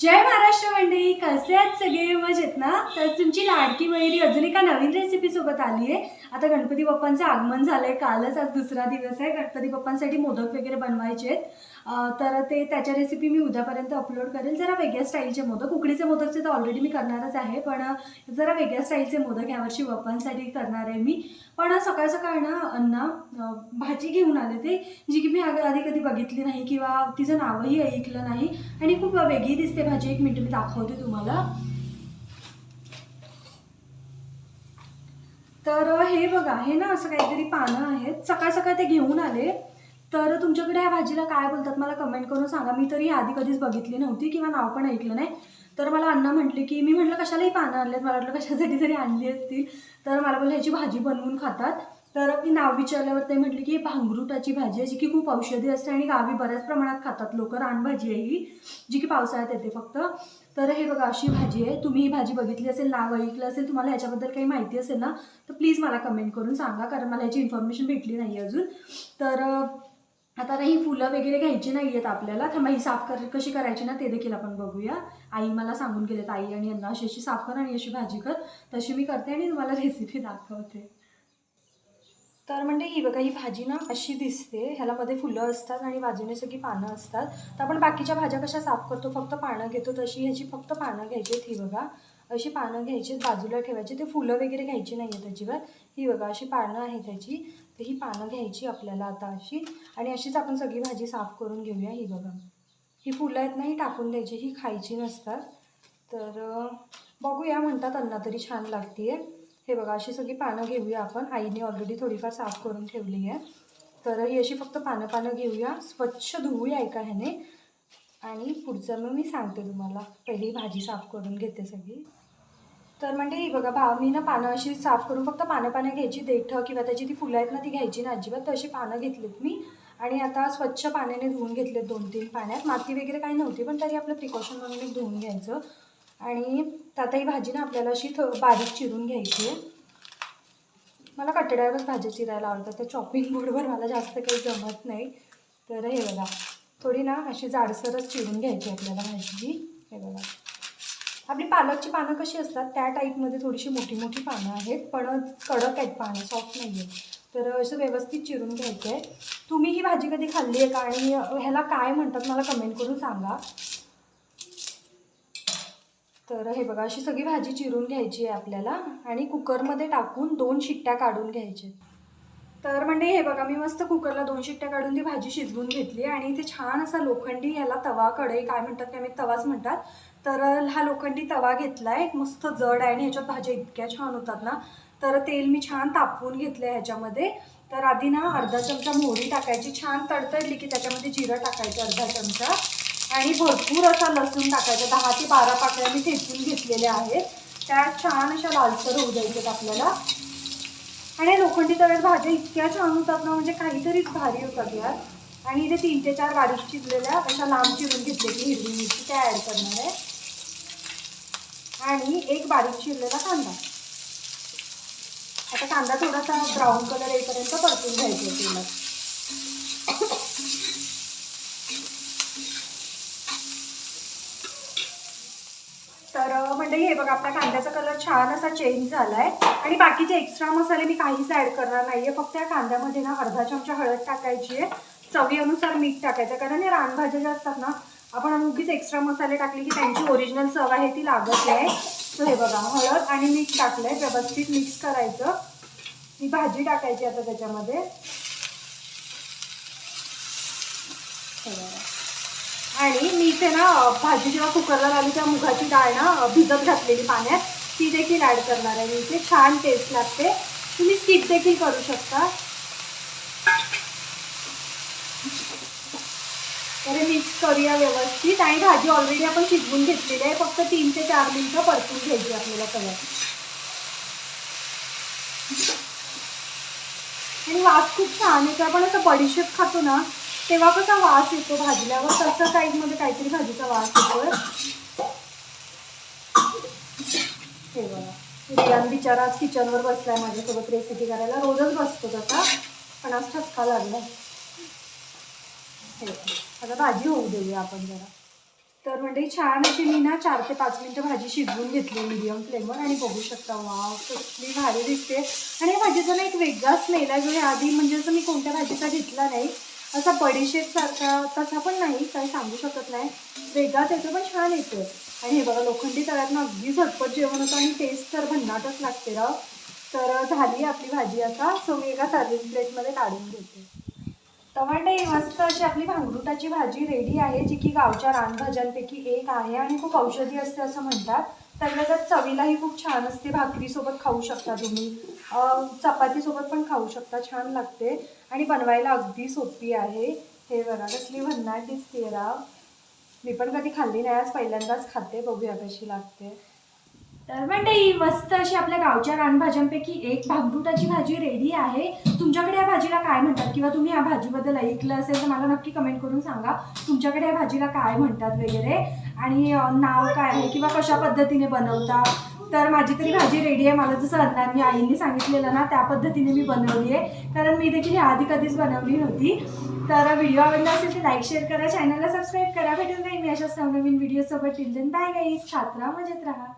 जय महाराष्ट्र मंडळी कसे आहेत सगळे? मजेत ना? तर तुमची लाडकी मयुरी अजून एका नवीन रेसिपी सोबत आली आहे. आता गणपती बाप्पांचं आगमन झालंय. कालच आज दुसरा दिवस आहे. गणपती बाप्पांसाठी मोदक वगैरे बनवायचे आहेत. तर ते त्याच्या रेसिपी मी उद्यापर्यंत अपलोड करेल. जरा वेगळ्या स्टाईलचे मोदक. उकडीचे मोदकचे तर ऑलरेडी मी करणारच आहे पण जरा वेगळ्या स्टाईलचे मोदक यावर्षी बाप्पांसाठी करणार आहे मी. पण सकाळ सकाळ ना अण्णा भाजी घेऊन आले ते जी की मी आधी कधी बघितली नाही किंवा तिचं नावही ऐकलं नाही. आणि खूप वेगळी दिसते भाजी एक मिनिट मी दाखवते तुम्हाला. तर हे बघा हे ना असं काहीतरी पानं आहेत. सकाळ सकाळ ते घेऊन आले. तर तुमच्याकडे या भाजीला काय बोलतात मला कमेंट करून सांगा. मी तरी आधी कधीच बघितली नव्हती किंवा नाव पण ऐकलं नाही. तर मला अण्णा म्हटले की मी म्हटलं कशालाही पानं आणलेत? मला वाटलं कशासाठी जरी आणली असतील. तर मला बोलले ह्याची भाजी बनवून खातात. तर मी नाव विचारल्यावर ते म्हटले की भांगरुटाची भाजी आहे जी की खूप औषधी असते आणि गावी बऱ्याच प्रमाणात खातात लोक. रानभाजी आहे ही जी की पावसाळ्यात येते फक्त. तर हे बघा अशी भाजी आहे. तुम्ही ही भाजी बघितली असेल नाव ऐकलं असेल तुम्हाला ह्याच्याबद्दल काही माहिती असेल ना तर प्लीज मला कमेंट करून सांगा कारण मला ह्याची इन्फॉर्मेशन भेटली नाही अजून. तर आता ना ही फुलं वगैरे घ्यायची नाही आहेत आपल्याला. थांबा ही साफ कर कशी करायची ना ते देखील आपण बघूया. आई मला सांगून गेलेत आई आणि यांना अशी अशी साफ कर आणि अशी भाजी कर. तशी मी करते आणि तुम्हाला रेसिपी दाखवते. तर म्हणजे ही बघा ही भाजी ना अशी दिसते. ह्याला मध्ये फुलं असतात आणि बाजूने सगळी पानं असतात. तर आपण बाकीच्या भाज्या कशा साफ करतो? फक्त पानं घेतो तशी. ह्याची फक्त पानं घ्यायची आहेत ही बघा. अशी पानं घ्यायची बाजूला ठेवायची. ते फुलं वगैरे घ्यायची नाही आहेत अजिबात. ही बघा अशी पानं आहे त्याची तर ही पानं घ्यायची आपल्याला आता अशी. आणि अशीच आपण सगळी भाजी साफ करून घेऊया ही बघा. ही फुलं आहेत ना ही टाकून द्यायची. ही खायची नसतात. तर बघूया म्हणतात अन्ना तरी छान लागते आहे हे बघा अशी सगळी पानं घेऊया आपण. आईने ऑलरेडी थोडीफार साफ करून ठेवली आहे. तर ही अशी फक्त पानं पानं घेऊया. स्वच्छ धुवूया एका ह्याने. आणि पुढचं मग मी सांगते तुम्हाला. पहिली भाजी साफ करून घेते सगळी. तर म्हणजे ही बघा भाव मी ना पानं अशी साफ करून फक्त पानं पानं घ्यायची. देठं किंवा त्याची ती फुलं आहेत ना ती घ्यायची ना अजिबात. तर अशी पानं घेतलीत मी. आणि आता स्वच्छ पाण्याने धुवून घेतलेत दोन तीन पाण्यात. माती वगैरे काही नव्हती पण तरी आपलं प्रिकॉशन म्हणून एक धुवून घ्यायचं. आणि आता ही भाजी ना आपल्याला अशी थ बारीक चिरून घ्यायची आहे. मला कटड्यावरच भाज्या चिरायला आवडतात. त्या चॉपिंग बोर्डवर मला जास्त काही जमत नाही. तर हे बघा. थोडी ना अशी जाडसरच चिरून घ्यायची आपल्याला भाजी. हे बघा. आपली पालकची पानं कशी असतात त्या टाईपमध्ये थोडीशी मोठी मोठी पानं आहेत. पण कडक आहेत पानं सॉफ्ट नाही आहेत तर असं व्यवस्थित चिरून घ्यायचं आहे. तुम्ही ही भाजी कधी खाल्ली आहे का? आणि ह्याला काय म्हणतात मला कमेंट करून सांगा. तर हे बघा अशी सगळी भाजी चिरून घ्यायची आहे आपल्याला आणि कुकरमध्ये टाकून दोन शिट्ट्या काढून घ्यायचे. तर म्हणजे हे बघा मी मस्त कुकरला दोन शिट्ट्या काढून ती भाजी शिजवून घेतली आणि इथे छान असा लोखंडी ह्याला तवा कढई काय म्हणतात काय मी तवाच म्हणतात. तर हा लोखंडी तवा घेतला आहे मस्त जड आहे आणि ह्याच्यात भाज्या इतक्या छान होतात ना. तर तेल मी छान तापवून घेतलं आहे ह्याच्यामध्ये. तर आधी ना अर्धा चमचा मोहरी टाकायची छान तडतडली की त्याच्यामध्ये जिरं टाकायचं अर्धा चमचा. आणि भरपूर असा लसूण टाकायचा. दहा ते बारा पाकळ्या मी ठेचून घेतलेल्या आहेत. त्या छान अशा लालसर होऊ द्यायच्यात आपल्याला. आणि लोखंडी तव्यात भाज्या इतक्या छान होतात ना म्हणजे काहीतरीच भारी होतात यार. आणि इथे तीन ते चार बारीक चिरलेल्या अशा लांब चिरून घेतलेली हिरवी मिरची त्या ॲड करणार आहे. आणि एक बारीक चिरलेला कांदा. आता कांदा थोडासा ब्राऊन कलर येईपर्यंत परतून घ्यायचा आहे तेलात. तर म्हणजे हे बघा आपला कांद्याचा कलर छान असा चेंज झाला आहे आणि बाकीचे एक्स्ट्रा मसाले मी काहीच ॲड करणार नाही आहे फक्त या कांद्यामध्ये ना अर्धा चमचा हळद टाकायची आहे. चवीनुसार मीठ टाकायचं. कारण हे रानभाज्या ज्या असतात ना आपण उगीच एक्स्ट्रा मसाले टाकले की त्यांची ओरिजिनल चव आहे ती लागत आहे तर हे बघा हळद आणि मीठ टाकलंय व्यवस्थित मिक्स करायचं. ही भाजी टाकायची आता त्याच्यामध्ये. आणि मी इथे ना भाजी जेव्हा कुकरला लावली तेव्हा मुगाची डाळ ना भिजत घातलेली पाण्यात ती देखील ॲड करणार आहे मी इथे. छान टेस्ट लागते. तुम्ही स्किप देखील करू शकता. तर मिक्स करूया व्यवस्थित. आणि भाजी ऑलरेडी आपण शिजवून घेतलेली आहे. फक्त तीन ते चार मिनिटं परतून घ्यायची आपल्याला सगळं आणि वास खूप छान आहे आपण असं बडीशेप खातो ना तेव्हा कसा वास येतो भाजल्यावर? तसं टाईपमध्ये म्हणजे काहीतरी भाजीचा वास येतोय. हे बघा. बिचारा आज किचनवर बसलाय माझ्यासोबत रेसिपी करायला. रोजच बसतो तसा. पण आज ठसका लागला हे आता भाजी होऊ देऊया आपण जरा. तर म्हणजे छान अशी मी ना चार ते पाच मिनटं भाजी शिजवून घेतली मीडियम फ्लेमवर आणि बघू शकता वाव कसली भारी दिसते. आणि या भाजीचा ना एक वेगळा स्मेल आहे. जो या आधी म्हणजे असं मी कोणत्या भाजीचा घेतला नाही. असा बडीशेप सारखा तसा पण नाही काही सांगू शकत नाही. वेगळा येतो पण छान येतो. आणि हे बघा लोखंडी तळ्यातनं अगदी झटपट जेवण होतं आणि टेस्ट तर भन्नाटच लागते राव तर झाली आपली भाजी आता सो मी एका सर्विंग प्लेटमध्ये काढून घेते. टमाटे मस्त अशी आपली भांगरुटाची भाजी रेडी आहे जी की गावच्या रानभाज्यांपैकी एक आहे आणि खूप औषधी असते असं म्हणतात. त्यातल्या त्यात चवीलाही खूप छान असते. भाकरीसोबत खाऊ शकता तुम्ही. चपातीसोबत पण खाऊ शकता. छान लागते. आणि बनवायला अगदी सोपी आहे. हे बघा कसली भन्नाट दिसते राव. मी पण कधी खाल्ली नाही. आज पहिल्यांदाच खाते. बघूया कशी लागते. तर मंडई मस्त अशी आपल्या गावच्या रानभाज्यांपैकी एक भागदुटाची भाजी रेडी आहे. तुमच्याकडे या भाजीला काय म्हणतात? किंवा तुम्ही या भाजीबद्दल ऐकलं असेल तर मला नक्की कमेंट करून सांगा. तुमच्याकडे या भाजीला काय म्हणतात वगैरे? आणि नाव काय आहे? किंवा कशा पद्धतीने बनवता? तर माझी तरी भाजी रेडी आहे. मला जसं अण्णांनी आईंनी सांगितलेलं ना त्या पद्धतीने मी बनवली आहे. कारण मी देखील आधी कधीच बनवली नव्हती. तर व्हिडिओ आवडला असेल तर लाईक शेअर करा. चॅनलला सबस्क्राईब करा. भेटून नाही मी अशाच नवनवीन व्हिडिओसोबत सोबत. बाय गाईज छात्रा मजेत राहा.